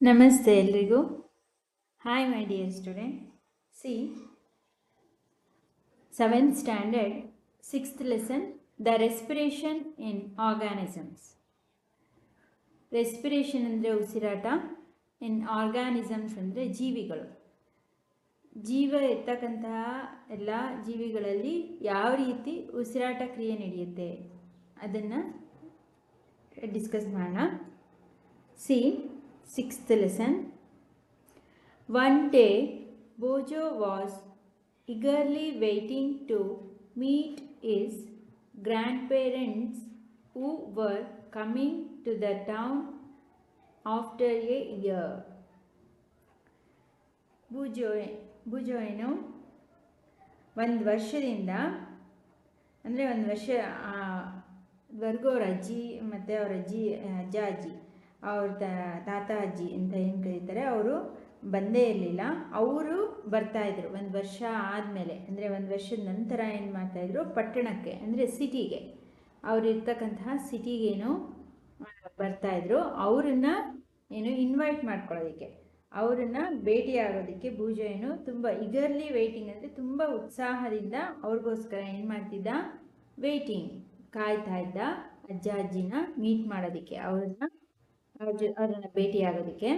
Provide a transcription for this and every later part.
ನಮಸ್ತೆ ಎಲ್ರಿಗೂ. Hi my dear student see seventh standard sixth lesson the respiration in organisms respiration ಅಂದರೆ ಉಸಿರಾಟ ಇನ್ organisms ಅಂದರೆ ಜೀವಿಗಳು. ಜೀವ ಇರ್ತಕ್ಕಂತಹ ಎಲ್ಲ ಜೀವಿಗಳಲ್ಲಿ ಯಾವ ರೀತಿ ಉಸಿರಾಟ ಕ್ರಿಯೆ ನಡೆಯುತ್ತೆ? ಅದನ್ನು ಡಿಸ್ಕಸ್ ಮಾಡೋಣ. See Sixth lesson one day Bozo was eagerly waiting to meet his grandparents who were coming to the town after a year. Bozo Bozo ಏನು ಒಂದು ವರ್ಷದಿಂದ ಅಂದರೆ ಒಂದು ವರ್ಷ ವರ್ಗು ಅವ್ರ ಅಜ್ಜಿ ಮತ್ತು ಅವ್ರ ಅಜ್ಜಿ ಅಜ್ಜ ಅಜ್ಜಿ ಅವ್ರ ತಾತ ಅಜ್ಜಿ ಅಂತ ಏನು ಕರೀತಾರೆ, ಅವರು ಬಂದೇ ಇರಲಿಲ್ಲ. ಅವರು ಬರ್ತಾಯಿದ್ರು ಒಂದು ವರ್ಷ ಆದಮೇಲೆ, ಅಂದರೆ ಒಂದು ವರ್ಷದ ನಂತರ ಏನು ಮಾಡ್ತಾಯಿದ್ರು ಪಟ್ಟಣಕ್ಕೆ, ಅಂದರೆ ಸಿಟಿಗೆ. ಅವ್ರು ಇರ್ತಕ್ಕಂತಹ ಸಿಟಿಗೇನು ಬರ್ತಾಯಿದ್ರು ಅವರನ್ನು ಏನು ಇನ್ವೈಟ್ ಮಾಡ್ಕೊಳ್ಳೋದಕ್ಕೆ. ಅವರನ್ನು ಭೇಟಿಯಾಗೋದಕ್ಕೆ ಪೂಜೆ ಏನು ತುಂಬ ಇಗರ್ಲಿ ವೆಯ್ಟಿಂಗ್ ಅಂದರೆ ತುಂಬ ಉತ್ಸಾಹದಿಂದ ಅವ್ರಿಗೋಸ್ಕರ ಏನು ಮಾಡ್ತಿದ್ದ ವೆಯ್ಟಿಂಗ್ ಕಾಯ್ತಾ ಇದ್ದ ಅಜ್ಜ, ಅಜ್ಜಿನ ಮೀಟ್ ಮಾಡೋದಕ್ಕೆ. ಅವ್ರನ್ನ ಅವ್ರನ್ನ ಭೇಟಿಯಾಗೋದಕ್ಕೆ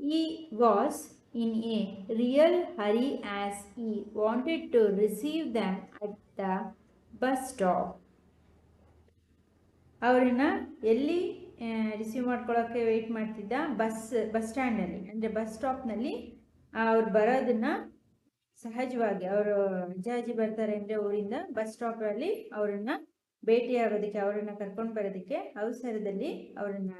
he was in a real hurry as he wanted to receive them at the bus stop ಅವರನ್ನ ಎಲ್ಲಿ ರಿಸೀವ್ ಮಾಡ್ಕೊಳ್ಳೋಕ್ಕೆ ವೆಯ್ಟ್ ಮಾಡ್ತಿದ್ದ? ಬಸ್ ಬಸ್ ಸ್ಟ್ಯಾಂಡಲ್ಲಿ ಅಂದರೆ ಬಸ್ ಸ್ಟಾಪ್ನಲ್ಲಿ ಅವ್ರು ಬರೋದನ್ನ ಸಹಜವಾಗಿ, ಅವರು ಅಜ್ಜ ಅಜ್ಜಿ ಬರ್ತಾರೆ ಅಂದರೆ ಊರಿಂದ ಬಸ್ ಸ್ಟಾಪಲ್ಲಿ ಅವರನ್ನ ಭೇಟಿಯಾಗೋದಕ್ಕೆ, ಅವರನ್ನು ಕರ್ಕೊಂಡು ಬರೋದಕ್ಕೆ, ಅವಸರದಲ್ಲಿ ಅವರನ್ನ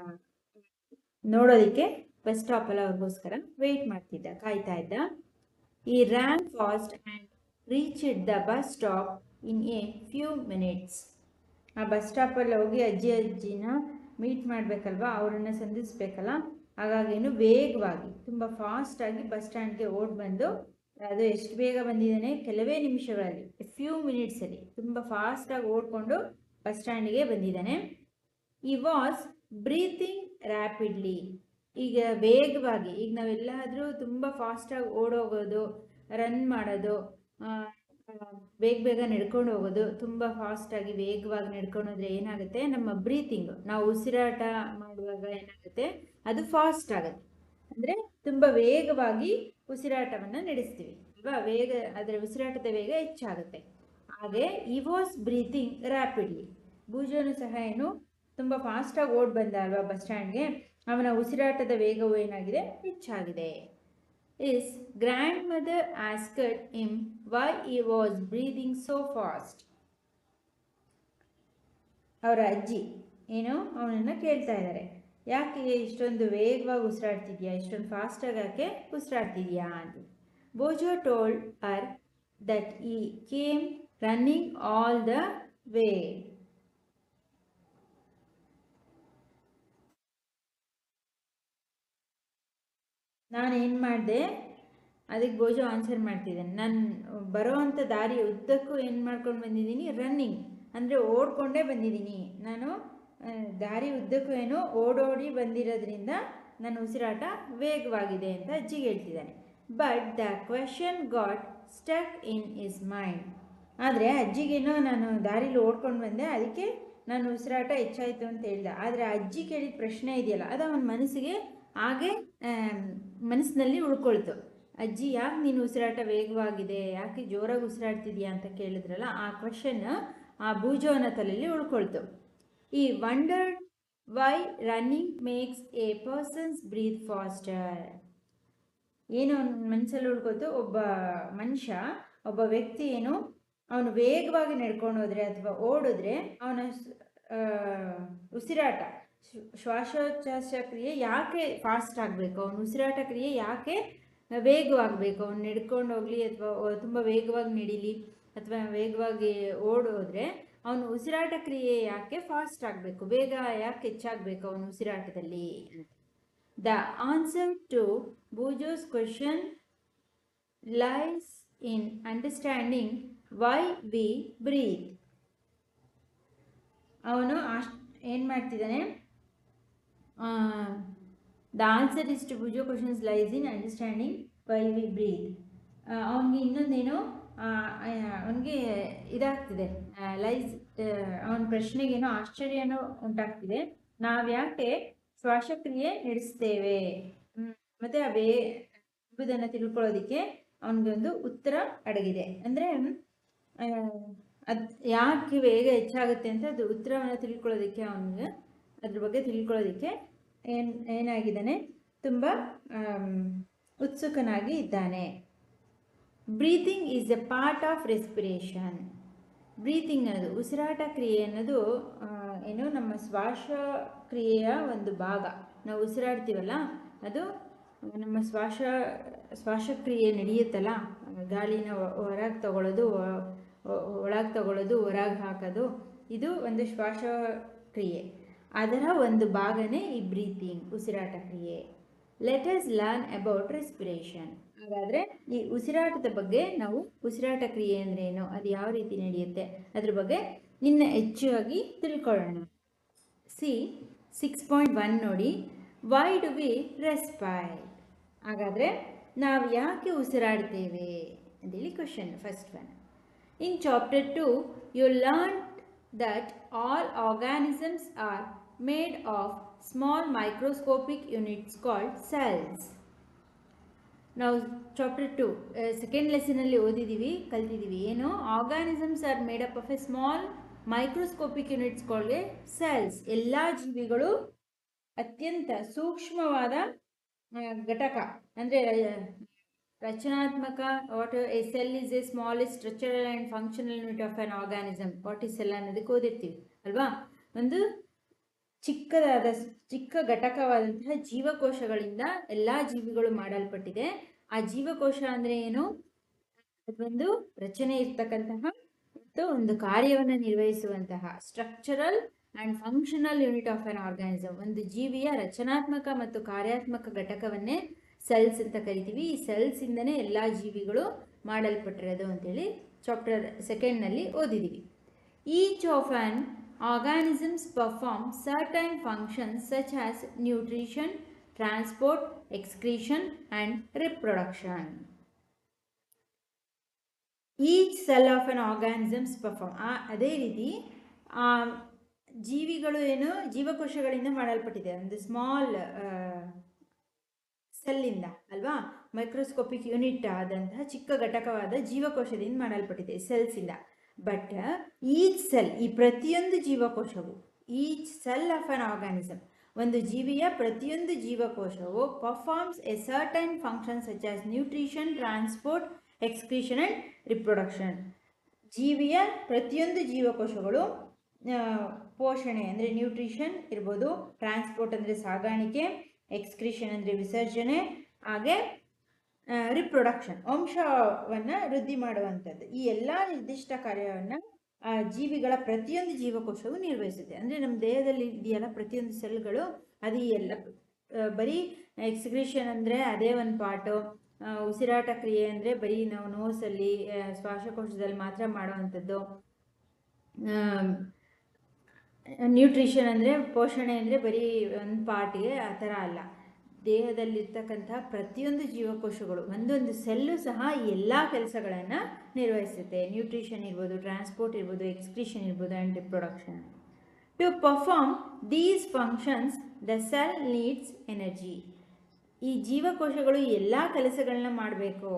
ನೋಡೋದಕ್ಕೆ ಬಸ್ ಸ್ಟಾಪಲ್ಲಿ ಅವ್ರಿಗೋಸ್ಕರ ವೆಯ್ಟ್ ಮಾಡ್ತಿದ್ದ, ಕಾಯ್ತಾ ಇದ್ದ. He ran fast and reached the bus stop in a few minutes ಆ ಬಸ್ ಸ್ಟಾಪಲ್ಲಿ ಹೋಗಿ ಅಜ್ಜಿ ಅಜ್ಜಿನ ಮೀಟ್ ಮಾಡಬೇಕಲ್ವ, ಅವರನ್ನು ಸಂಧಿಸ್ಬೇಕಲ್ಲ? ಹಾಗಾಗೇನು ವೇಗವಾಗಿ, ತುಂಬ ಫಾಸ್ಟಾಗಿ ಬಸ್ ಸ್ಟ್ಯಾಂಡ್ಗೆ ಓಡ್ ಬಂದು, ಅದು ಎಷ್ಟು ಬೇಗ ಬಂದಿದ್ದಾನೆ ಕೆಲವೇ ನಿಮಿಷಗಳಲ್ಲಿ ಫ್ಯೂ ಮಿನಿಟ್ಸಲ್ಲಿ ತುಂಬ ಫಾಸ್ಟಾಗಿ ಓಡ್ಕೊಂಡು ಬಸ್ ಸ್ಟ್ಯಾಂಡಿಗೆ ಬಂದಿದ್ದಾನೆ ಈ ವಾಸ್ ಬ್ರೀತಿಂಗ್ ರ್ಯಾಪಿಡ್ಲಿ ಈಗ ವೇಗವಾಗಿ, ಈಗ ನಾವೆಲ್ಲಾದರೂ ತುಂಬ ಫಾಸ್ಟಾಗಿ ಓಡೋಗೋದು ರನ್ ಮಾಡೋದು ಬೇಗ ಬೇಗ ನಡ್ಕೊಂಡು ಹೋಗೋದು, ತುಂಬ ಫಾಸ್ಟಾಗಿ ವೇಗವಾಗಿ ನಡ್ಕೊಂಡು ಹೋದ್ರೆ ಏನಾಗುತ್ತೆ? ನಮ್ಮ ಬ್ರೀತಿಂಗ್ ನಾವು ಉಸಿರಾಟ ಮಾಡುವಾಗ ಏನಾಗುತ್ತೆ? ಅದು ಫಾಸ್ಟ್ ಆಗುತ್ತೆ. ಅಂದರೆ ತುಂಬ ವೇಗವಾಗಿ ಉಸಿರಾಟವನ್ನು ನಡೆಸ್ತೀವಿ. ಅಲ್ವಾ? ವೇಗ ಅದರ ಉಸಿರಾಟದ ವೇಗ ಹೆಚ್ಚಾಗುತ್ತೆ. ಹಾಗೆ ವಾಸ್ ಬ್ರೀತಿಂಗ್ ರ್ಯಾಪಿಡ್ಲಿ ಭೂಜನು ಸಹ ಏನು ತುಂಬ ಫಾಸ್ಟಾಗಿ ಓಡ್ ಬಂದ ಅಲ್ವಾ ಬಸ್ ಸ್ಟ್ಯಾಂಡ್ಗೆ ಅವನ ಉಸಿರಾಟದ ವೇಗವು ಏನಾಗಿದೆ? ಹೆಚ್ಚಾಗಿದೆ. His grandmother asked him why he was breathing so fast ಅವರ ಅಜ್ಜಿ, ಏನು? ಅವನನ್ನು ಕೇಳ್ತಾ ಇದ್ದಾರೆ. ಯಾಕೆ ಇಷ್ಟೊಂದು ವೇಗವಾಗಿ ಉಸಿರಾಡ್ತಿದ್ಯಾ? ಇಷ್ಟೊಂದು ಫಾಸ್ಟಾಗಿ ಯಾಕೆ ಉಸಿರಾಡ್ತಿದ್ಯಾ ಅಂತ Boojho told her that he came running all the way ನಾನು ಏನು ಮಾಡಿದೆ, ಅದಕ್ಕೆ ಬೋಜು ಆನ್ಸರ್ ಮಾಡ್ತಿದ್ದೇನೆ ನಾನು ಬರೋ ಅಂಥ ದಾರಿ ಉದ್ದಕ್ಕೂ ಏನು ಮಾಡ್ಕೊಂಡು ಬಂದಿದ್ದೀನಿ ರನ್ನಿಂಗ್ ಅಂದರೆ ಓಡ್ಕೊಂಡೇ ಬಂದಿದ್ದೀನಿ. ನಾನು ದಾರಿ ಉದ್ದಕ್ಕೂ ಏನು ಓಡೋಡಿ ಬಂದಿರೋದ್ರಿಂದ ನನ್ನ ಉಸಿರಾಟ ವೇಗವಾಗಿದೆ ಅಂತ ಅಜ್ಜಿಗೆ ಹೇಳ್ತಿದ್ದಾನೆ. But the question got stuck in his mind ಆದರೆ ಅಜ್ಜಿಗೇನೋ ನಾನು ದಾರಿಲಿ ಓಡ್ಕೊಂಡು ಬಂದೆ, ಅದಕ್ಕೆ ನಾನು ಉಸಿರಾಟ ಹೆಚ್ಚಾಯಿತು ಅಂತ ಹೇಳ್ದೆ. ಆದರೆ ಅಜ್ಜಿ ಕೇಳಿದ ಪ್ರಶ್ನೆ ಇದೆಯಲ್ಲ, ಅದು ಅವನ ಮನಸ್ಸಿಗೆ ಹಾಗೆ ಮನಸ್ಸಿನಲ್ಲಿ ಉಳ್ಕೊಳ್ತು. ಅಜ್ಜಿ, ಯಾಕೆ ನೀನು ಉಸಿರಾಟ ವೇಗವಾಗಿದೆ? ಯಾಕೆ ಜೋರಾಗಿ ಉಸಿರಾಡ್ತಿದ್ಯಾ ಅಂತ ಕೇಳಿದ್ರಲ್ಲ, ಆ ಕ್ವಶನ್ ಆ ಬೂಜೋನ ತಲೆಯಲ್ಲಿ ಉಳ್ಕೊಳ್ತು. He wonder why running makes a persons breathe faster ಏನು ಅವನ ಮನಸ್ಸಲ್ಲಿ ಉಳ್ಕೊಳ್ತು? ಒಬ್ಬ ಮನುಷ್ಯ, ಒಬ್ಬ ವ್ಯಕ್ತಿ ಏನು, ಅವನು ವೇಗವಾಗಿ ನಡ್ಕೊಂಡು ಹೋದ್ರೆ ಅಥವಾ ಓಡಿದ್ರೆ ಅವನ ಉಸಿರಾಟ. ಶ್ವಾಸೋಚ್ಛ್ವಾಸ ಕ್ರಿಯೆ ಯಾಕೆ ಫಾಸ್ಟ್ ಆಗಬೇಕು? ಅವನು ಉಸಿರಾಟ ಕ್ರಿಯೆ ಯಾಕೆ ವೇಗವಾಗಬೇಕು? ಅವ್ನು ನಡ್ಕೊಂಡು ಹೋಗಲಿ ಅಥವಾ ತುಂಬ ವೇಗವಾಗಿ ನಡೀಲಿ ಅಥವಾ ವೇಗವಾಗಿ ಓಡೋದ್ರೆ ಅವನು ಉಸಿರಾಟ ಕ್ರಿಯೆ ಯಾಕೆ ಫಾಸ್ಟ್ ಆಗಬೇಕು? ಬೇಗ ಯಾಕೆ ಹೆಚ್ಚಾಗಬೇಕು ಅವನು ಉಸಿರಾಟದಲ್ಲಿ? The answer to Boojho's question lies in understanding why we breathe. ಅವನು ಅಷ್ಟು ಏನು ಮಾಡ್ತಿದ್ದಾನೆ? The answer is to Boojho questions lies in understanding why we breathe ಅವನಿಗೆ ಇನ್ನೊಂದೇನೋ ಅವನಿಗೆ ಇದಾಗ್ತಿದೆ. ಲೈಸ್ ಅವನ ಪ್ರಶ್ನೆಗೇನೋ ಆಶ್ಚರ್ಯನೋ ಉಂಟಾಗ್ತಿದೆ. ನಾವು ಯಾಕೆ ಶ್ವಾಸಕ್ರಿಯೆ ನಡೆಸ್ತೇವೆ? ಮತ್ತು ಮತ್ತೆ ಅವೇ ಎಂಬುದನ್ನು ತಿಳ್ಕೊಳ್ಳೋದಕ್ಕೆ ಅವನಿಗೆ ಒಂದು ಉತ್ತರ ಅಡಗಿದೆ. ಅಂದರೆ ಅದು ಯಾಕೆ ವೇಗ ಹೆಚ್ಚಾಗುತ್ತೆ ಅಂತ ಅದು ಉತ್ತರವನ್ನು ತಿಳ್ಕೊಳ್ಳೋದಕ್ಕೆ ಅವನಿಗೆ ಅದ್ರ ಬಗ್ಗೆ ತಿಳ್ಕೊಳ್ಳೋದಕ್ಕೆ ಏನು, ಏನಾಗಿದ್ದಾನೆ? ತುಂಬ ಉತ್ಸುಕನಾಗಿ ಇದ್ದಾನೆ. Breathing is a part of respiration. Breathing ಅನ್ನೋದು, ಉಸಿರಾಟ ಕ್ರಿಯೆ ಅನ್ನೋದು ಏನು ನಮ್ಮ ಶ್ವಾಸ ಕ್ರಿಯೆಯ ಒಂದು ಭಾಗ. ನಾವು ಉಸಿರಾಡ್ತೀವಲ್ಲ, ಅದು ನಮ್ಮ ಶ್ವಾಸ, ಶ್ವಾಸಕ್ರಿಯೆ ನಡೆಯುತ್ತಲ್ಲ, ಗಾಳಿನ ಹೊರಗೆ ತಗೊಳ್ಳೋದು ಒಳಗೆ ತಗೊಳ್ಳೋದು ಹೊರಗೆ ಹಾಕೋದು, ಇದು ಒಂದು ಶ್ವಾಸ ಕ್ರಿಯೆ ಅದರ ಒಂದು ಭಾಗನೇ ಈ ಬ್ರೀತಿಂಗ್ ಉಸಿರಾಟ ಕ್ರಿಯೆ. ಲೆಟ್ ಲರ್ನ್ ಅಬೌಟ್ ರೆಸ್ಪಿರೇಷನ್ ಹಾಗಾದರೆ ಈ ಉಸಿರಾಟದ ಬಗ್ಗೆ ನಾವು ಉಸಿರಾಟ ಕ್ರಿಯೆ ಅಂದರೆ ಏನು, ಅದು ಯಾವ ರೀತಿ ನಡೆಯುತ್ತೆ, ಅದ್ರ ಬಗ್ಗೆ ಇನ್ನು ಹೆಚ್ಚಾಗಿ ತಿಳ್ಕೊಳ್ಳೋಣ. ಸಿ ಸಿಕ್ಸ್ ಪಾಯಿಂಟ್ ಒನ್ ನೋಡಿ ವೈ ಡು ವಿ ರೆಸ್ಪೈರ್ ಹಾಗಾದರೆ ನಾವು ಯಾಕೆ ಉಸಿರಾಡ್ತೇವೆ ಅಂತೇಳಿ question first one in chapter two you learn that all organisms are made of small microscopic units called cells ನಾವು ಚಾಪ್ಟರ್ ಟು ಸೆಕೆಂಡ್ ಲೆಸನಲ್ಲಿ ಓದಿದ್ದೀವಿ ಕಲ್ತಿದ್ದೀವಿ ಏನು? Organisms are made up of a small microscopic ಯೂನಿಟ್ಸ್ಗಳಿಗೆ cells ಎಲ್ಲ ಜೀವಿಗಳು ಅತ್ಯಂತ ಸೂಕ್ಷ್ಮವಾದ ಘಟಕ. ಅಂದರೆ, ರಚನಾತ್ಮಕ what a cell is a smallest structural and functional unit of an organism what is cell ಅನ್ನೋದಕ್ಕೆ ಓದಿರ್ತೀವಿ, ಅಲ್ವಾ? ಒಂದು ಚಿಕ್ಕದಾದ, ಚಿಕ್ಕ ಘಟಕವಾದಂತಹ ಜೀವಕೋಶಗಳಿಂದ ಎಲ್ಲ ಜೀವಿಗಳು ಮಾಡಲ್ಪಟ್ಟಿದೆ. ಆ ಜೀವಕೋಶ ಅಂದರೆ ಏನು? ಅದೊಂದು ರಚನೆ ಇರ್ತಕ್ಕಂತಹ ಮತ್ತು ಒಂದು ಕಾರ್ಯವನ್ನು ನಿರ್ವಹಿಸುವಂತಹ structural and functional unit of an organism ಒಂದು ಜೀವಿಯ ರಚನಾತ್ಮಕ ಮತ್ತು ಕಾರ್ಯಾತ್ಮಕ ಘಟಕವನ್ನೇ ಸೆಲ್ಸ್ ಅಂತ ಕರಿತೀವಿ. ಈ ಸೆಲ್ಸಿಂದನೇ ಎಲ್ಲ ಜೀವಿಗಳು ಮಾಡಲ್ಪಟ್ಟಿರೋದು ಅಂತೇಳಿ ಚಾಪ್ಟರ್ ಸೆಕೆಂಡ್ನಲ್ಲಿ ಓದಿದ್ದೀವಿ each of an organisms perform certain functions such as nutrition transport excretion and reproduction each cell of an organisms perform ಅದೇ ರೀತಿ ಜೀವಿಗಳು ಏನು, ಜೀವಕೋಶಗಳಿಂದ ಮಾಡಲ್ಪಟ್ಟಿದೆ. ಒಂದು ಸ್ಮಾಲ್ ಸೆಲ್ಲಿಂದ ಅಲ್ವಾ? ಮೈಕ್ರೋಸ್ಕೋಪಿಕ್ ಯೂನಿಟ್ ಆದಂತಹ ಚಿಕ್ಕ ಘಟಕವಾದ ಜೀವಕೋಶದಿಂದ ಮಾಡಲ್ಪಟ್ಟಿದೆ ಸೆಲ್ಸಿಂದ ಬಟ್ ಈಚ್ ಸೆಲ್ ಈ ಪ್ರತಿಯೊಂದು ಜೀವಕೋಶವು each cell of an organism ಒಂದು ಜೀವಿಯ ಪ್ರತಿಯೊಂದು ಜೀವಕೋಶವು performs a certain function such as nutrition transport excretion and reproduction ಜೀವಿಯ ಪ್ರತಿಯೊಂದು ಜೀವಕೋಶಗಳು ಪೋಷಣೆ ಅಂದರೆ ನ್ಯೂಟ್ರಿಷನ್ ಇರ್ಬೋದು ಟ್ರಾನ್ಸ್ಪೋರ್ಟ್ ಅಂದರೆ ಸಾಗಾಣಿಕೆ ಎಕ್ಸ್ಕ್ರೀಷನ್ ಅಂದರೆ ವಿಸರ್ಜನೆ, ಹಾಗೆ ರಿಪ್ರೊಡಕ್ಷನ್ ವಂಶವನ್ನು ವೃದ್ಧಿ ಮಾಡುವಂಥದ್ದು. ಈ ಎಲ್ಲ ನಿರ್ದಿಷ್ಟ ಕಾರ್ಯವನ್ನು ಜೀವಿಗಳ ಪ್ರತಿಯೊಂದು ಜೀವಕೋಶವು ನಿರ್ವಹಿಸುತ್ತೆ. ಅಂದರೆ ನಮ್ಮ ದೇಹದಲ್ಲಿ ಇದೆಯಲ್ಲ, ಪ್ರತಿಯೊಂದು ಸೆಲ್ಗಳು ಅದು ಎಲ್ಲ ಬರೀ ಎಕ್ಸ್ಕ್ರೀಷನ್ ಅಂದರೆ ಅದೇ ಒಂದು ಪಾರ್ಟು ಉಸಿರಾಟ ಕ್ರಿಯೆ ಅಂದರೆ ಬರೀ ನಾವು ನೋಸಲ್ಲಿ ಶ್ವಾಸಕೋಶದಲ್ಲಿ ಮಾತ್ರ ಮಾಡುವಂಥದ್ದು. ನ್ಯೂಟ್ರಿಷನ್ ಅಂದರೆ ಪೋಷಣೆ ಅಂದರೆ ಬರೀ ಒಂದು ಪಾರ್ಟಿಗೆ ಆ ಥರ ಅಲ್ಲ. ದೇಹದಲ್ಲಿರ್ತಕ್ಕಂತಹ ಪ್ರತಿಯೊಂದು ಜೀವಕೋಶಗಳು, ಒಂದೊಂದು ಸೆಲ್ಲು ಸಹ ಎಲ್ಲ ಕೆಲಸಗಳನ್ನು ನಿರ್ವಹಿಸುತ್ತೆ. ನ್ಯೂಟ್ರಿಷನ್ ಇರ್ಬೋದು ಟ್ರಾನ್ಸ್ಪೋರ್ಟ್ ಇರ್ಬೋದು ಎಕ್ಸ್ಕ್ರಿಷನ್ ಇರ್ಬೋದು and reproduction to perform these functions the cell needs energy ಈ ಜೀವಕೋಶಗಳು ಎಲ್ಲ ಕೆಲಸಗಳನ್ನ ಮಾಡಬೇಕು.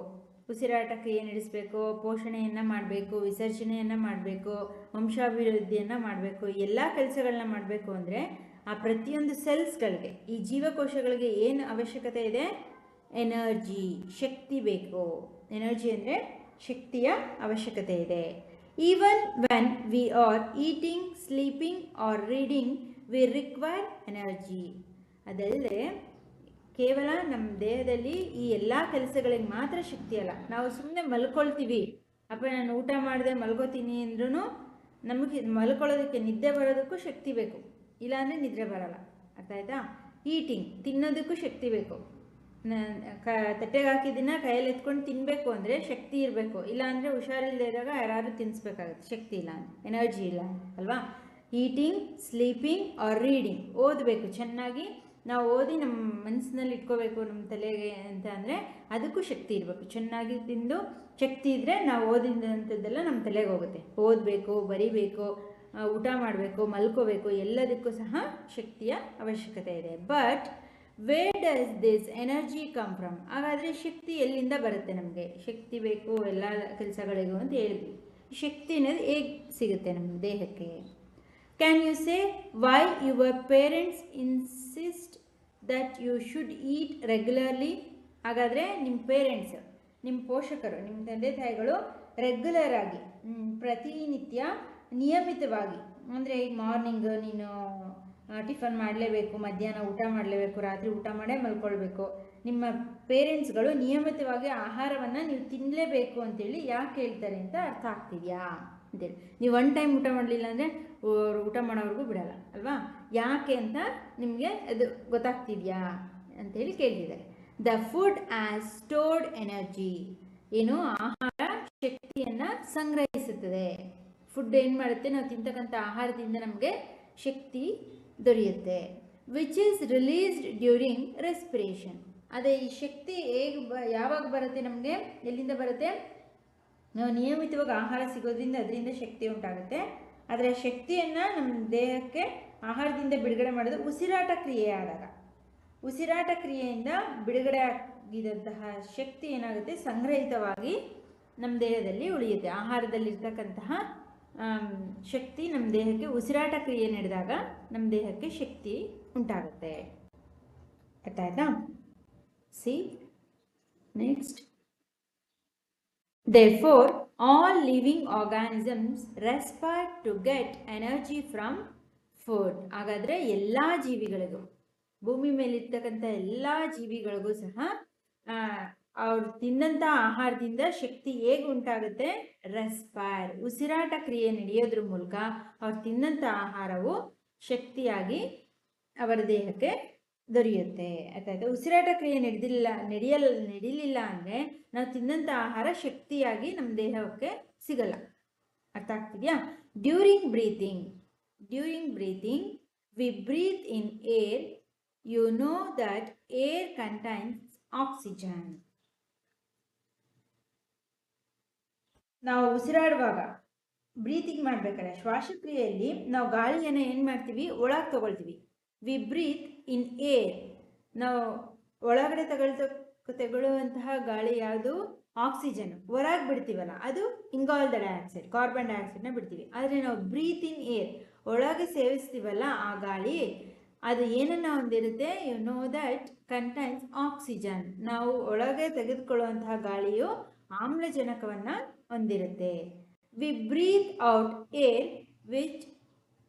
ಉಸಿರಾಟ ಕ್ರಿಯೆ ನಡೆಸಬೇಕು ಪೋಷಣೆಯನ್ನು ಮಾಡಬೇಕು, ವಿಸರ್ಜನೆಯನ್ನು ಮಾಡಬೇಕು, ವಂಶಾಭಿವೃದ್ಧಿಯನ್ನು ಮಾಡಬೇಕು. ಎಲ್ಲ ಕೆಲಸಗಳನ್ನ ಮಾಡಬೇಕು ಅಂದರೆ ಆ ಪ್ರತಿಯೊಂದು ಸೆಲ್ಸ್ಗಳಿಗೆ ಈ ಜೀವಕೋಶಗಳಿಗೆ ಏನು ಅವಶ್ಯಕತೆ ಇದೆ? ಎನರ್ಜಿ ಶಕ್ತಿ ಬೇಕು. ಎನರ್ಜಿ ಅಂದರೆ ಶಕ್ತಿಯ ಅವಶ್ಯಕತೆ ಇದೆ. Even when we are eating sleeping or reading we require energy ಅದಲ್ಲದೆ ಕೇವಲ ನಮ್ಮ ದೇಹದಲ್ಲಿ ಈ ಎಲ್ಲ ಕೆಲಸಗಳಿಗೆ ಮಾತ್ರ ಶಕ್ತಿ ಅಲ್ಲ. ನಾವು ಸುಮ್ಮನೆ ಮಲ್ಕೊಳ್ತೀವಿ. ಅಪ್ಪ, ನಾನು ಊಟ ಮಾಡಿದೆ ಮಲ್ಕೋತೀನಿ ಅಂದ್ರೂ ನಮಗೆ ಮಲ್ಕೊಳ್ಳೋದಕ್ಕೆ ನಿದ್ದೆ ಬರೋದಕ್ಕೂ ಶಕ್ತಿ ಬೇಕು. ಇಲ್ಲಾಂದರೆ ನಿದ್ರೆ ಬರಲ್ಲ. ಅರ್ಥ ಆಯ್ತಾ? ಈಟಿಂಗ್ ತಿನ್ನೋದಕ್ಕೂ ಶಕ್ತಿ ಬೇಕು. ಕ, ತಟ್ಟೆಗೆ ಹಾಕಿದ್ದನ್ನು ಕೈಯಲ್ಲಿ ಎತ್ಕೊಂಡು ತಿನ್ನಬೇಕು ಅಂದರೆ ಶಕ್ತಿ ಇರಬೇಕು. ಇಲ್ಲಾಂದರೆ ಹುಷಾರಿಲ್ಲದೇ ಇದ್ದಾಗ ಯಾರಾದರೂ ತಿನ್ನಿಸ್ಬೇಕಾಗುತ್ತೆ ಶಕ್ತಿ ಇಲ್ಲ ಎನರ್ಜಿ ಇಲ್ಲ ಅಲ್ವಾ? ಈಟಿಂಗ್ ಸ್ಲೀಪಿಂಗ್ ಆರ್ ರೀಡಿಂಗ್ ಓದಬೇಕು. ಚೆನ್ನಾಗಿ ನಾವು ಓದಿ ನಮ್ಮ ಮನಸ್ಸಿನಲ್ಲಿ ಇಟ್ಕೋಬೇಕು ನಮ್ಮ ತಲೆಗೆ ಅಂತ ಅಂದರೆ ಅದಕ್ಕೂ ಶಕ್ತಿ ಇರಬೇಕು. ಚೆನ್ನಾಗಿ ತಿಂದು ಶಕ್ತಿ ಇದ್ದರೆ ನಾವು ಓದಿದಂಥದ್ದೆಲ್ಲ ನಮ್ಮ ತಲೆಗೆ ಹೋಗುತ್ತೆ. ಓದಬೇಕು, ಬರಿಬೇಕು. ಊಟ ಮಾಡಬೇಕು, ಮಲ್ಕೋಬೇಕು, ಎಲ್ಲದಕ್ಕೂ ಸಹ ಶಕ್ತಿಯ ಅವಶ್ಯಕತೆ ಇದೆ. But where does this energy come from ಹಾಗಾದರೆ ಶಕ್ತಿ ಎಲ್ಲಿಂದ ಬರುತ್ತೆ ನಮಗೆ? ಶಕ್ತಿ ಬೇಕು, ಎಲ್ಲ ಕೆಲಸಗಳಿಗೂ ಅಂತ ಹೇಳಿದ್ವಿ ಶಕ್ತಿ ಅನ್ನೋದು ಹೇಗೆ ಸಿಗುತ್ತೆ ನಮ್ಮ ದೇಹಕ್ಕೆ? Can you say why your parents insist that you should eat regularly ಹಾಗಾದರೆ ನಿಮ್ಮ ಪೇರೆಂಟ್ಸ್ ನಿಮ್ಮ ಪೋಷಕರು ನಿಮ್ಮ ತಂದೆ ತಾಯಿಗಳು ರೆಗ್ಯುಲರ್ ಆಗಿ ಪ್ರತಿನಿತ್ಯ ನಿಯಮಿತವಾಗಿ. ಅಂದರೆ ಈಗ ಮಾರ್ನಿಂಗ್ ನೀನು ಟಿಫನ್ ಮಾಡಲೇಬೇಕು, ಮಧ್ಯಾಹ್ನ ಊಟ ಮಾಡಲೇಬೇಕು, ರಾತ್ರಿ ಊಟ ಮಾಡೇ ಮಲ್ಕೊಳ್ಬೇಕು. ನಿಮ್ಮ ಪೇರೆಂಟ್ಸ್ಗಳು ನಿಯಮಿತವಾಗಿ ಆಹಾರವನ್ನು ನೀವು ತಿನ್ನಲೇಬೇಕು ಅಂತೇಳಿ ಯಾಕೆ ಹೇಳ್ತಾರೆ ಅಂತ ಅರ್ಥ ಆಗ್ತಿದೆಯಾ ಅಂತೇಳಿ. ನೀವು ಒನ್ ಟೈಮ್ ಊಟ ಮಾಡಲಿಲ್ಲ ಅಂದರೆ ಊಟ ಮಾಡೋವ್ರಿಗೂ ಬಿಡಲ್ಲ, ಅಲ್ವಾ? ಯಾಕೆ ಅಂತ ನಿಮಗೆ ಅದು ಗೊತ್ತಾಗ್ತಿದೆಯಾ ಅಂತೇಳಿ ಕೇಳಿದ್ದಾರೆ the food has stored energy ಏನು? ಆಹಾರ ಶಕ್ತಿಯನ್ನು ಸಂಗ್ರಹಿಸುತ್ತದೆ. ಫುಡ್ ಏನು ಮಾಡುತ್ತೆ? ನಾವು ತಿಂತಕ್ಕಂಥ ಆಹಾರದಿಂದ ನಮಗೆ ಶಕ್ತಿ ದೊರೆಯುತ್ತೆ. Which is released during respiration ಅದೇ ಈ ಶಕ್ತಿ ಹೇಗೆ ಬ, ಯಾವಾಗ ಬರುತ್ತೆ ನಮಗೆ? ಎಲ್ಲಿಂದ ಬರುತ್ತೆ? ನಾವು ನಿಯಮಿತವಾಗಿ ಆಹಾರ ಸಿಗೋದ್ರಿಂದ ಅದರಿಂದ ಶಕ್ತಿ ಉಂಟಾಗುತ್ತೆ. ಆದರೆ ಶಕ್ತಿಯನ್ನು ನಮ್ಮ ದೇಹಕ್ಕೆ ಆಹಾರದಿಂದ ಬಿಡುಗಡೆ ಮಾಡೋದು ಉಸಿರಾಟ ಕ್ರಿಯೆ ಆದಾಗ. ಉಸಿರಾಟ ಕ್ರಿಯೆಯಿಂದ ಬಿಡುಗಡೆ ಆಗಿದಂತಹ ಶಕ್ತಿ ಏನಾಗುತ್ತೆ? ಸಂಗ್ರಹಿತವಾಗಿ ನಮ್ಮ ದೇಹದಲ್ಲಿ ಉಳಿಯುತ್ತೆ. ಆಹಾರದಲ್ಲಿರ್ತಕ್ಕಂತಹ ಶಕ್ತಿ ನಮ್ಮ ದೇಹಕ್ಕೆ ಉಸಿರಾಟ ಕ್ರಿಯೆ ನಡೆದಾಗ ನಮ್ಮ ದೇಹಕ್ಕೆ ಶಕ್ತಿ ಉಂಟಾಗುತ್ತೆ. ಅರ್ಥ ಆಯ್ತಾ see, next. Therefore all living organisms respire to get energy from food ಹಾಗಾದರೆ ಎಲ್ಲ ಜೀವಿಗಳಿಗೂ, ಭೂಮಿ ಮೇಲಿರ್ತಕ್ಕಂಥ ಎಲ್ಲ ಜೀವಿಗಳಿಗೂ ಸಹ ಅವ್ರು ತಿನ್ನಂಥ ಆಹಾರದಿಂದ ಶಕ್ತಿ ಹೇಗೆ ಉಂಟಾಗುತ್ತೆ? ರೆಸ್ಪೈರ್ ಉಸಿರಾಟ ಕ್ರಿಯೆ ನಡೆಯೋದ್ರ ಮೂಲಕ ಅವ್ರು ತಿನ್ನಂಥ ಆಹಾರವು ಶಕ್ತಿಯಾಗಿ ಅವರ ದೇಹಕ್ಕೆ ದೊರೆಯುತ್ತೆ. ಅರ್ಥಾಯ್ತಾ? ಉಸಿರಾಟ ಕ್ರಿಯೆ ನಡೆದಿಲ್ಲ ನಡೆಯಲ್ಲ ನಡೀಲಿಲ್ಲ ಅಂದರೆ ನಾವು ತಿನ್ನಂಥ ಆಹಾರ ಶಕ್ತಿಯಾಗಿ ನಮ್ಮ ದೇಹಕ್ಕೆ ಸಿಗಲ್ಲ. ಅರ್ಥ ಆಗ್ತಿದೆಯಾ? During breathing during breathing, we breathe in air, you know that air contains oxygen. ನಾವು ಉಸಿರಾಡುವಾಗ ಬ್ರೀತಿಂಗ್ ಮಾಡ್ಬೇಕಾದ್ರೆ ಶ್ವಾಸಕ್ರಿಯೆಯಲ್ಲಿ ನಾವು ಗಾಳಿಯನ್ನು ಏನು ಮಾಡ್ತೀವಿ? ಒಳಗೆ ತಗೊಳ್ತೀವಿ. We breathe in air. ನಾವು ಒಳಗಡೆ ತಗೊಳ್ತ, ತಗೊಳ್ಳುವಂತಹ ಗಾಳಿ ಯಾವುದು? ಆಕ್ಸಿಜನ್. ಹೊರಗೆ ಬಿಡ್ತೀವಲ್ಲ, ಅದು ಇಂಗಾಲ್ ಡೈಆಕ್ಸೈಡ್ ಕಾರ್ಬನ್ ಡೈಆಕ್ಸೈಡ್ನ ಬಿಡ್ತೀವಿ. ಆದರೆ ನಾವು ಬ್ರೀತ್ ಇನ್ ಏರ್ ಒಳಗೆ ಸೇವಿಸ್ತೀವಲ್ಲ ಆ ಗಾಳಿ, ಅದು ಏನನ್ನ ಹೊಂದಿರುತ್ತೆ? You know that contains oxygen ನಾವು ಒಳಗೆ ತೆಗೆದುಕೊಳ್ಳುವಂತಹ ಗಾಳಿಯು ಆಮ್ಲಜನಕವನ್ನು ಹೊಂದಿರುತ್ತೆ we breathe out air which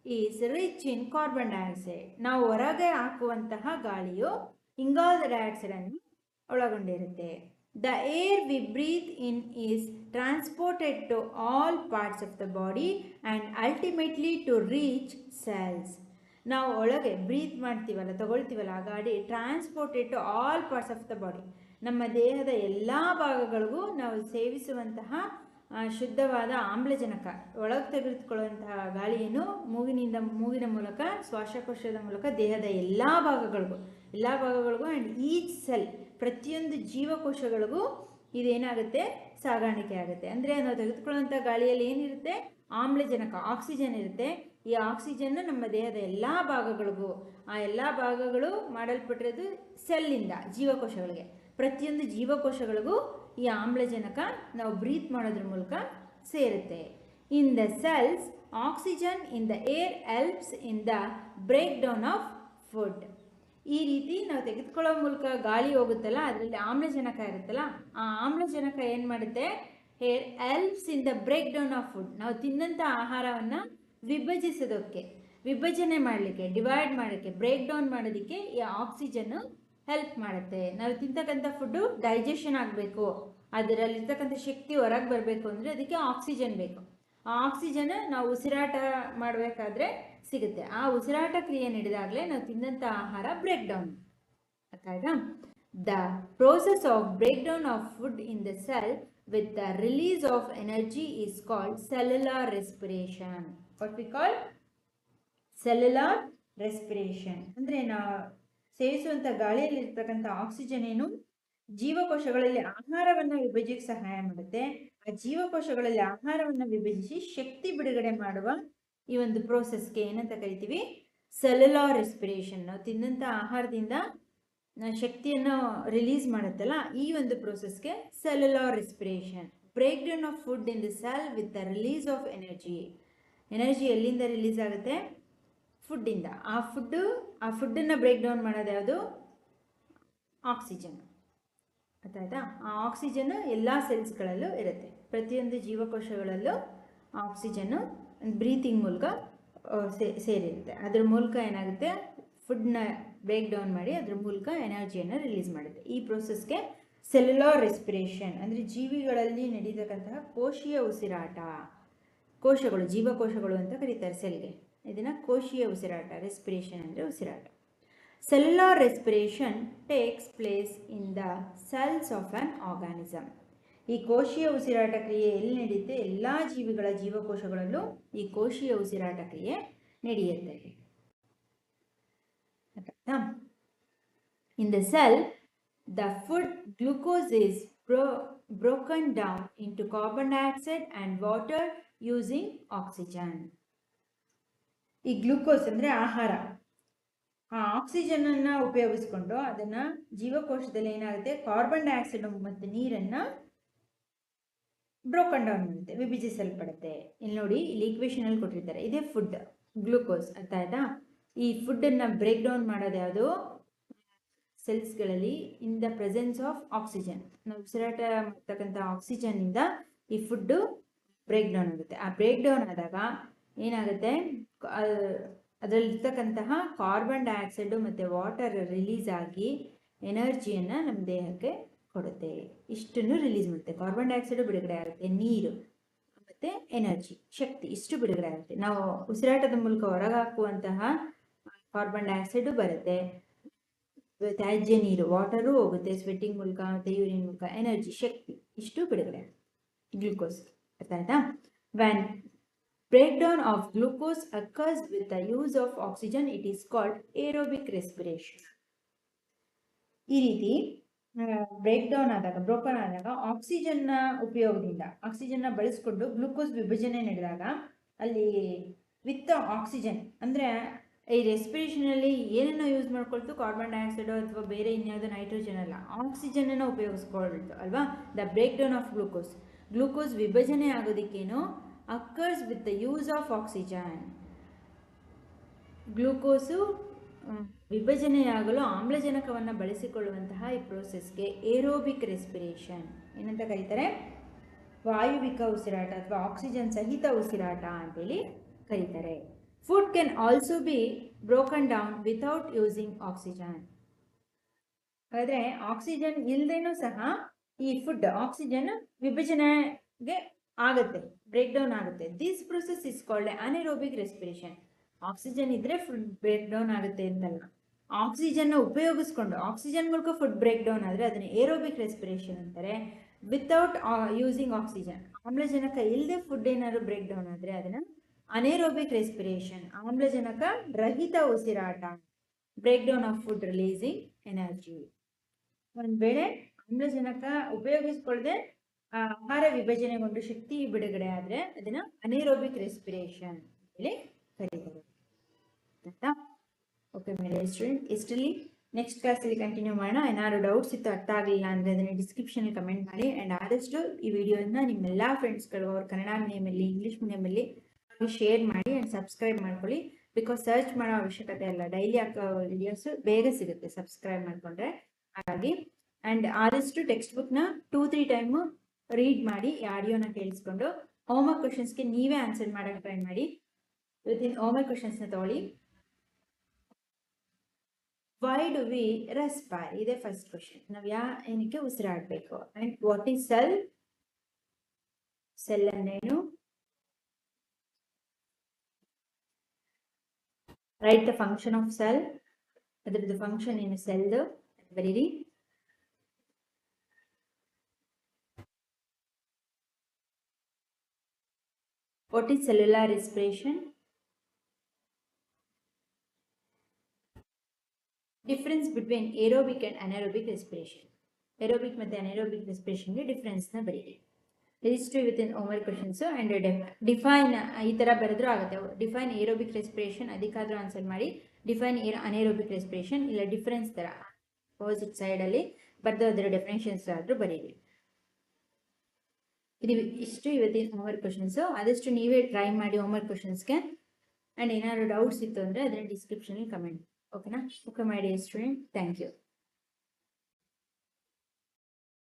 is rich in carbon dioxide ನಾವು ಹೊರಗೆ ಹಾಕುವಂತಹ ಗಾಳಿಯು ಇಂಗಾಲದ ಡೈಆಕ್ಸೈಡ್ ಅನ್ನು ಒಳಗೊಂಡಿರುತ್ತೆ. The air we breathe in is transported to all parts of the body and ultimately to reach cells ನಾವು ಒಳಗೆ ಬ್ರೀತ್ ಮಾಡ್ತೀವಲ್ಲ, ತಗೊಳ್ತೀವಲ್ಲ, ಆ ಗಾಡಿ transported to all parts of the body ನಮ್ಮ ದೇಹದ ಎಲ್ಲ ಭಾಗಗಳಿಗೂ ನಾವು ಸೇವಿಸುವಂತಹ ಶುದ್ಧವಾದ ಆಮ್ಲಜನಕ, ಒಳಗೆ ತೆಗೆದುಕೊಳ್ಳುವಂತಹ ಗಾಳಿಯನ್ನು ಮೂಗಿನಿಂದ, ಮೂಗಿನ ಮೂಲಕ, ಶ್ವಾಸಕೋಶದ ಮೂಲಕ, ದೇಹದ ಎಲ್ಲ ಭಾಗಗಳಿಗೂ ಎಲ್ಲ ಭಾಗಗಳಿಗೂ ಆ್ಯಂಡ್ ಈಚ್ ಸೆಲ್ ಪ್ರತಿಯೊಂದು ಜೀವಕೋಶಗಳಿಗೂ ಇದೇನಾಗುತ್ತೆ? ಸಾಗಾಣಿಕೆ ಆಗುತ್ತೆ. ಅಂದರೆ ನಾವು ತೆಗೆದುಕೊಳ್ಳುವಂಥ ಗಾಳಿಯಲ್ಲಿ ಏನಿರುತ್ತೆ? ಆಮ್ಲಜನಕ ಆಕ್ಸಿಜನ್ ಇರುತ್ತೆ. ಈ ಆಕ್ಸಿಜನ್ ನಮ್ಮ ದೇಹದ ಎಲ್ಲ ಭಾಗಗಳಿಗೂ, ಆ ಎಲ್ಲ ಭಾಗಗಳು ಮಾಡಲ್ಪಟ್ಟಿರೋದು ಸೆಲ್ಲಿಂದ ಜೀವಕೋಶಗಳಿಗೆ. ಪ್ರತಿಯೊಂದು ಜೀವಕೋಶಗಳಿಗೂ ಈ ಆಮ್ಲಜನಕ ನಾವು ಬ್ರೀತ್ ಮಾಡೋದ್ರ ಮೂಲಕ ಸೇರುತ್ತೆ. In the cells oxygen in the air helps in the breakdown of food ಈ ರೀತಿ ನಾವು ತೆಗೆದುಕೊಳ್ಳೋ ಮೂಲಕ ಗಾಳಿ ಹೋಗುತ್ತಲ್ಲ, ಅದರಲ್ಲಿ ಆಮ್ಲಜನಕ ಇರುತ್ತಲ್ಲ, ಆ ಆಮ್ಲಜನಕ ಏನು ಮಾಡುತ್ತೆ? Air helps in the breakdown of food ನಾವು ತಿನ್ನಂಥ ಆಹಾರವನ್ನು ವಿಭಜಿಸೋದಕ್ಕೆ, ವಿಭಜನೆ ಮಾಡಲಿಕ್ಕೆ ಡಿವೈಡ್ ಮಾಡೋಕ್ಕೆ ಬ್ರೇಕ್ ಡೌನ್ ಮಾಡೋದಕ್ಕೆ ಈ ಆಕ್ಸಿಜನ್ನು ಹೆಲ್ಪ್ ಮಾಡುತ್ತೆ. ನಾವು ತಿಂತಕ್ಕಂಥ ಫುಡ್ಡು ಡೈಜೆಷನ್ ಆಗಬೇಕು. ಅದರಲ್ಲಿರ್ತಕ್ಕಂಥ ಶಕ್ತಿ ಹೊರಗೆ ಬರಬೇಕು ಅಂದರೆ ಅದಕ್ಕೆ ಆಕ್ಸಿಜನ್ ಬೇಕು. ಆ ಆಕ್ಸಿಜನ್ ನಾವು ಉಸಿರಾಟ ಮಾಡಬೇಕಾದ್ರೆ ಸಿಗುತ್ತೆ. ಆ ಉಸಿರಾಟ ಕ್ರಿಯೆ ನಡೆದಾಗಲೇ ನಾವು ತಿಂದಂಥ ಆಹಾರ ಬ್ರೇಕ್ ಡೌನ್ ಆಯ್ತಾ the process of breakdown of food in the cell with the release of energy is called cellular respiration what we call cellular respiration ಅಂದರೆ ನಾವು ಸೇವಿಸುವಂತ ಗಾಳಿಯಲ್ಲಿ ಇರ್ತಕ್ಕಂಥ ಆಕ್ಸಿಜನ್ ಏನು? ಜೀವಕೋಶಗಳಲ್ಲಿ ಆಹಾರವನ್ನ ವಿಭಜಿಸಕ್ಕೆ ಸಹಾಯ ಮಾಡುತ್ತೆ. ಆ ಜೀವಕೋಶಗಳಲ್ಲಿ ಆಹಾರವನ್ನ ವಿಭಜಿಸಿ ಶಕ್ತಿ ಬಿಡುಗಡೆ ಮಾಡುವ ಈ ಒಂದು ಪ್ರೋಸೆಸ್ಗೆ ಏನಂತ ಕರಿತೀವಿ? ಸೆಲ್ಯುಲಾರ್ ರೆಸ್ಪಿರೇಷನ್ ನಾವು ತಿಂದಂಥ ಆಹಾರದಿಂದ ಶಕ್ತಿಯನ್ನು ರಿಲೀಸ್ ಮಾಡುತ್ತಲ್ಲ, ಈ ಒಂದು ಪ್ರೋಸೆಸ್ಗೆ cellular respiration breakdown of food in the cell with the release of energy energy ಎಲ್ಲಿಂದ ರಿಲೀಸ್ ಆಗುತ್ತೆ? ಫುಡ್ಡಿಂದ. ಆ ಫುಡ್ಡು, ಆ ಫುಡ್ಡನ್ನು ಬ್ರೇಕ್ ಡೌನ್ ಮಾಡೋದು ಯಾವುದು? ಆಕ್ಸಿಜನ್. ಗೊತ್ತಾಯ್ತಾ ಆ ಆಕ್ಸಿಜನ್ ಎಲ್ಲ ಸೆಲ್ಸ್ಗಳಲ್ಲೂ ಇರುತ್ತೆ. ಪ್ರತಿಯೊಂದು ಜೀವಕೋಶಗಳಲ್ಲೂ ಆಕ್ಸಿಜನ್ನು ಬ್ರೀತಿಂಗ್ ಮೂಲಕ ಸೇರಿರುತ್ತೆ. ಅದ್ರ ಮೂಲಕ ಏನಾಗುತ್ತೆ? ಫುಡ್ನ ಬ್ರೇಕ್ ಡೌನ್ ಮಾಡಿ ಅದ್ರ ಮೂಲಕ ಎನರ್ಜಿಯನ್ನು ರಿಲೀಸ್ ಮಾಡುತ್ತೆ. ಈ ಪ್ರೋಸೆಸ್ಗೆ ಸೆಲ್ಯುಲಾರ್ ರೆಸ್ಪಿರೇಷನ್ ಅಂದರೆ ಜೀವಿಗಳಲ್ಲಿ ನಡೀತಕ್ಕಂತಹ ಕೋಶೀಯ ಉಸಿರಾಟ, ಕೋಶಗಳು, ಜೀವಕೋಶಗಳು ಅಂತ ಕರೀತಾರೆ ಸೆಲ್ಗೆ. ಇದನ್ನು ಕೋಶೀಯ ಉಸಿರಾಟ ರೆಸ್ಪಿರೇಷನ್ ಅಂದರೆ ಉಸಿರಾಟ. Cellular respiration takes place in the cells of an organism ಈ ಕೋಶೀಯ ಉಸಿರಾಟ ಕ್ರಿಯೆ ಎಲ್ಲಿ ನಡೆಯುತ್ತೆ? ಎಲ್ಲ ಜೀವಿಗಳ ಜೀವಕೋಶಗಳಲ್ಲೂ ಈ ಕೋಶೀಯ ಉಸಿರಾಟ ಕ್ರಿಯೆ ನಡೆಯುತ್ತೆ. In the cell the food glucose is bro broken down into carbon dioxide and water using oxygen. ಈ ಗ್ಲೂಕೋಸ್ ಅಂದರೆ ಆಹಾರ. ಆ ಆಕ್ಸಿಜನ್ ಅನ್ನ ಉಪಯೋಗಿಸ್ಕೊಂಡು ಅದನ್ನು ಜೀವಕೋಶದಲ್ಲಿ ಏನಾಗುತ್ತೆ? ಕಾರ್ಬನ್ ಡೈಆಕ್ಸೈಡ್ ಮತ್ತು ನೀರನ್ನು ಬ್ರೋಕನ್ ಡೌನ್ ಮಾಡುತ್ತೆ, ವಿಭಜಿಸಲ್ಪಡುತ್ತೆ. ಇಲ್ಲಿ ನೋಡಿ, ಇಲ್ಲಿ ಅಲ್ಲಿ ಕೊಟ್ಟಿರ್ತಾರೆ. ಇದೇ ಫುಡ್ ಗ್ಲೂಕೋಸ್ ಅರ್ಥ ಆಯ್ತಾ? ಈ ಫುಡ್ ಅನ್ನ ಬ್ರೇಕ್ ಡೌನ್ ಮಾಡೋದು ಯಾವುದು? ಸೆಲ್ಸ್ಗಳಲ್ಲಿ in the presence of oxygen ನಾವು ಉಸಿರಾಟ ಮಾಡ್ತಕ್ಕಂಥ ಆಕ್ಸಿಜನ್ ಇಂದ ಈ ಫುಡ್ಡು ಬ್ರೇಕ್ ಡೌನ್ ಆಗುತ್ತೆ. ಆ ಬ್ರೇಕ್ ಡೌನ್ ಆದಾಗ ಏನಾಗುತ್ತೆ? ಅದರಲ್ಲಿರ್ತಕ್ಕಂತಹ ಕಾರ್ಬನ್ ಡೈಆಕ್ಸೈಡು ಮತ್ತು ವಾಟರ್ ರಿಲೀಸ್ ಆಗಿ ಎನರ್ಜಿಯನ್ನು ನಮ್ಮ ದೇಹಕ್ಕೆ ಕೊಡುತ್ತೆ. ಇಷ್ಟನ್ನು ರಿಲೀಸ್ ಮಾಡುತ್ತೆ. ಕಾರ್ಬನ್ ಡೈಆಕ್ಸೈಡು ಬಿಡುಗಡೆ ಆಗುತ್ತೆ. ನೀರು ಮತ್ತು ಎನರ್ಜಿ ಶಕ್ತಿ ಇಷ್ಟು ಬಿಡುಗಡೆ ಆಗುತ್ತೆ. ನಾವು ಉಸಿರಾಟದ ಮೂಲಕ ಹೊರಗಾಕುವಂತಹ ಕಾರ್ಬನ್ ಡೈಆಕ್ಸೈಡು ಬರುತ್ತೆ. ತ್ಯಾಜ್ಯ ನೀರು ವಾಟರು ಹೋಗುತ್ತೆ. ಸ್ವೆಟ್ಟಿಂಗ್ ಮೂಲಕ, ಮತ್ತು ಯೂರಿನ್ ಮೂಲಕ ಎನರ್ಜಿ ಶಕ್ತಿ ಇಷ್ಟು ಬಿಡುಗಡೆ ಗ್ಲೂಕೋಸ್ ಅರ್ಥ ಆಯ್ತಾ? When breakdown of glucose occurs with the use of oxygen. It is called aerobic respiration. ಈ ರೀತಿ ಬ್ರೇಕ್ ಡೌನ್ ಆದಾಗ ಬ್ರೋಕನ್ ಆದಾಗ ಆಕ್ಸಿಜನ್ನ ಉಪಯೋಗದಿಂದ ಆಕ್ಸಿಜನ್ನ ಬಳಸಿಕೊಂಡು ಗ್ಲೂಕೋಸ್ ವಿಭಜನೆ ನಡೆದಾಗ ಅಲ್ಲಿ ವಿತ್ ಆಕ್ಸಿಜನ್ ಅಂದರೆ ಈ ರೆಸ್ಪಿರೇಷನಲ್ಲಿ ಏನನ್ನ ಯೂಸ್ ಮಾಡ್ಕೊಳ್ತು? ಕಾರ್ಬನ್ ಡೈಆಕ್ಸೈಡ್ ಅಥವಾ ಬೇರೆ ಇನ್ಯಾವುದೋ ನೈಟ್ರೋಜನ್ ಅಲ್ಲ. ಆಕ್ಸಿಜನನ್ನು ಉಪಯೋಗಿಸ್ಕೊಳ್ತು, ಅಲ್ವಾ? The breakdown of glucose glucose ವಿಭಜನೆ ಆಗೋದಕ್ಕೇನು? Occurs with the use of oxygen glucose ವಿಭಜನೆಯಾಗಲು ಆಮ್ಲಜನಕವನ್ನು ಬಳಸಿಕೊಳ್ಳುವಂತಹ ಈ ಪ್ರೋಸೆಸ್ಗೆ ಏರೋಬಿಕ್ ರೆಸ್ಪಿರೇಷನ್ ಏನಂತ ಕರೀತಾರೆ? ವಾಯುವಿಕ ಉಸಿರಾಟ ಅಥವಾ ಆಕ್ಸಿಜನ್ ಸಹಿತ ಉಸಿರಾಟ ಅಂತೇಳಿ ಕರೀತಾರೆ. Food can also be broken down without using oxygen ಆದರೆ ಆಕ್ಸಿಜನ್ ಇಲ್ಲದೇನೂ ಸಹ ಈ ಫುಡ್ ಆಕ್ಸಿಜನ್ ವಿಭಜನೆಗೆ ಆಗುತ್ತೆ. ಬ್ರೇಕ್ ಡೌನ್ ಆಗುತ್ತೆ. This process is called anaerobic respiration oxygen ಇದ್ರೆ ಫುಡ್ ಬ್ರೇಕ್ ಡೌನ್ ಆಗುತ್ತೆ ಅಂತಲ್ಲ. ಆಕ್ಸಿಜನ್ನ ಉಪಯೋಗಿಸ್ಕೊಂಡು ಆಕ್ಸಿಜನ್ ಮೂಲಕ ಫುಡ್ ಬ್ರೇಕ್ ಡೌನ್ ಆದರೆ ಅದನ್ನ ಏರೋಬಿಕ್ ರೆಸ್ಪಿರೇಷನ್ ಅಂತಾರೆ. ವಿತೌಟ್ ಯೂಸಿಂಗ್ ಆಕ್ಸಿಜನ್ ಆಮ್ಲಜನಕ ಇಲ್ಲದೆ ಫುಡ್ ಏನಾದ್ರು ಬ್ರೇಕ್ ಡೌನ್ ಆದರೆ ಅದನ್ನ ಅನೇರೋಬಿಕ್ ರೆಸ್ಪಿರೇಷನ್ ಆಮ್ಲಜನಕ ರಹಿತ ಉಸಿರಾಟ breakdown of food releasing energy ಒಂದ್ ವೇಳೆ ಆಮ್ಲಜನಕ ಉಪಯೋಗಿಸ್ಕೊಳ್ಳದೆ ಆಹಾರ ವಿಭಜನೆಗೊಂಡು ಶಕ್ತಿ ಬಿಡುಗಡೆ ಆದ್ರೆ ಅದನ್ನ ಅನೇರೋಬಿಕ್ ರೆಸ್ಪಿರೇಷನ್ ಹೇಳಿ ಕರೀತಾರೆ. ಆಯ್ತಾ? ಓಕೆ ಮೇಲೆ ಸ್ಟೂಡೆಂಟ್ ಇಷ್ಟರಲ್ಲಿ ನೆಕ್ಸ್ಟ್ ಕ್ಲಾಸಲ್ಲಿ ಕಂಟಿನ್ಯೂ ಮಾಡೋಣ. ಏನಾದ್ರು ಡೌಟ್ಸ್ ಇತ್ತು ಅರ್ಥ ಆಗಲಿಲ್ಲ ಅಂದರೆ ಅದನ್ನು ಡಿಸ್ಕ್ರಿಪ್ಷನಲ್ಲಿ ಕಮೆಂಟ್ ಮಾಡಿ. ಆ್ಯಂಡ್ ಆದಷ್ಟು ಈ ವಿಡಿಯೋನ ನಿಮ್ಮೆಲ್ಲ ಫ್ರೆಂಡ್ಸ್ಗಳು ಅವ್ರ ಕನ್ನಡ ಮೀಡಿಯಮಲ್ಲಿ ಇಂಗ್ಲೀಷ್ ಮೀಡಿಯಮಲ್ಲಿ ಶೇರ್ ಮಾಡಿ ಆ್ಯಂಡ್ ಸಬ್ಸ್ಕ್ರೈಬ್ ಮಾಡ್ಕೊಳ್ಳಿ. ಬಿಕಾಸ್ ಸರ್ಚ್ ಮಾಡೋ ಅವಶ್ಯಕತೆ ಅಲ್ಲ. ಡೈಲಿ ಹಾಕೋ ವಿಡಿಯೋಸ್ ಬೇಗ ಸಿಗುತ್ತೆ. ಸಬ್ಸ್ಕ್ರೈಬ್ ಮಾಡಿಕೊಂಡ್ರೆ ಹಾಗಾಗಿ ಆ್ಯಂಡ್ ಆದಷ್ಟು ಟೆಕ್ಸ್ಟ್ ಬುಕ್ನ ಟೂ ತ್ರೀ ಟೈಮು ರೀಡ್ ಮಾಡಿ ಈ ಆಡಿಯೋನ ಕೇಳಿಸ್ಕೊಂಡು ಹೋಮ್ವರ್ಕ್ ಕ್ವಶನ್ಸ್ಗೆ ನೀವೇ ಆನ್ಸರ್ ಮಾಡೋಕ್ಕೆ ಟ್ರೈ ಮಾಡಿ. ವಿತಿನ್ ಹೋಮ್ವರ್ಕ್ ಕ್ವಶನ್ಸ್ನ ತಗೊಳ್ಳಿ. ವೈ ಡು ವಿ ರೆಸ್ಪೈರ್ ಇದೆ ಫಸ್ಟ್ ಕ್ವಶನ್ ನಾವು ಯಾ, ಏನಕ್ಕೆ ಉಸಿರಾಡಬೇಕು? And what is cell cell ಅಂದ್ರೇನು right the function of cell ಅದ್ರದ್ದು ಫಂಕ್ಷನ್ ಏನು? ಸೆಲ್ದು ಬರೀರಿ what is cellular respiration difference between aerobic and anaerobic respiration aerobic ಮತ್ತು ಅನರೋಬಿಕ್ ರೆಸ್ಪಿರೇಷನ್ಗೆ ಡಿಫ್ರೆನ್ಸ್ನ ಬರೀರಿ. Registry with in Omar questions and define ಈ ಥರ ಬರೆದ್ರೂ ಆಗುತ್ತೆ. ಡಿಫೈನ್ ಏರೋಬಿಕ್ ರೆಸ್ಪಿರೇಷನ್ ಅದಕ್ಕಾದರೂ ಆನ್ಸರ್ ಮಾಡಿ. ಡಿಫೈನ್ ಏರ್ ಅನೇರೋಬಿಕ್ ರೆಸ್ಪಿರೇಷನ್ ಇಲ್ಲ ಡಿಫ್ರೆನ್ಸ್ ಥರ ಅಪೋಸಿಟ್ ಸೈಡಲ್ಲಿ ಬರೆದು ಅದರ ಡೆಫಿನೇಷನ್ಸ್ ಆದರೂ ಬರೀರಿ. ಇದು ಇಷ್ಟು ಇವತ್ತಿನ ಹೋಮ್ವರ್ಕ್ ಕ್ವಶನ್ಸು ಆದಷ್ಟು ನೀವೇ ಟ್ರೈ ಮಾಡಿ ಹೋಮ್ವರ್ಕ್ ಕ್ವಶನ್ಸ್ಗೆ ಆ್ಯಂಡ್ ಏನಾದ್ರು ಡೌಟ್ಸ್ ಇತ್ತು ಅಂದರೆ ಅದನ್ನ ಡಿಸ್ಕ್ರಿಪ್ಷನಲ್ಲಿ ಕಮೆಂಟ್ ಓಕೆನಾ ಓಕೆ ಮಾಡಿ ಸ್ಟೂಡೆಂಟ್ ಥ್ಯಾಂಕ್ ಯು